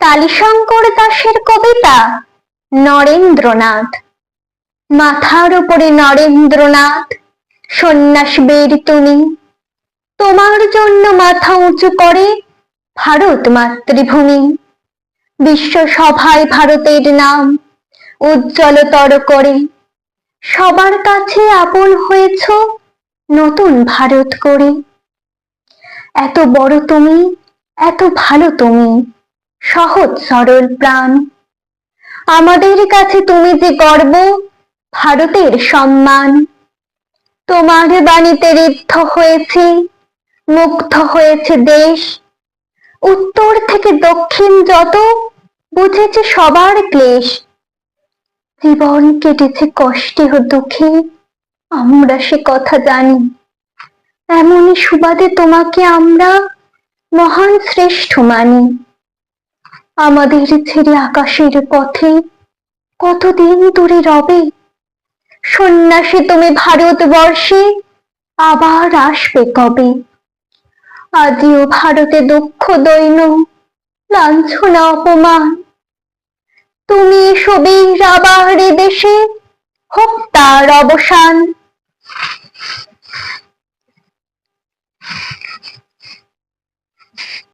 কালীশঙ্কর দাসের কবিতা, নরেন্দ্রনাথ। মাথার উপরে নরেন্দ্রনাথ, সন্ন্যাস বের তুমি। তোমার জন্য মাথা উঁচু করে ভারত মাতৃভূমি। বিশ্ব সভায় ভারতের নাম উজ্জ্বলতর করে। সবার কাছে আপন হয়েছ নতুন ভারত করে এত বড় তুমি, এত ভালো তুমি। সহজ, সরল প্রাণ। আমাদের কাছে তুমি যে গর্ব, ভারতের সম্মান। তোমার বাণীতে ঋদ্ধ হয়েছে, মুগ্ধ হয়েছে দেশ। উত্তর থেকে দক্ষিণ যত বুঝেছে সবার ক্লেশ। জীবন কেটেছে কষ্টে ও দুঃখে, আমরা সে কথা জানি। এমনই সুবাদে তোমাকে আমরা মহান শ্রেষ্ঠ মানি। আমাদের ছেড়ে আকাশের পথে কতদিন দূরে রবে? সন্ন্যাসী তুমি ভারতবর্ষে আবার আসবে কবে? আজিও ভারতে দুঃখ, দৈন, লাঞ্ছনা, অপমান। তুমি এসো বীর আবার দেশে হোক তার অবসান।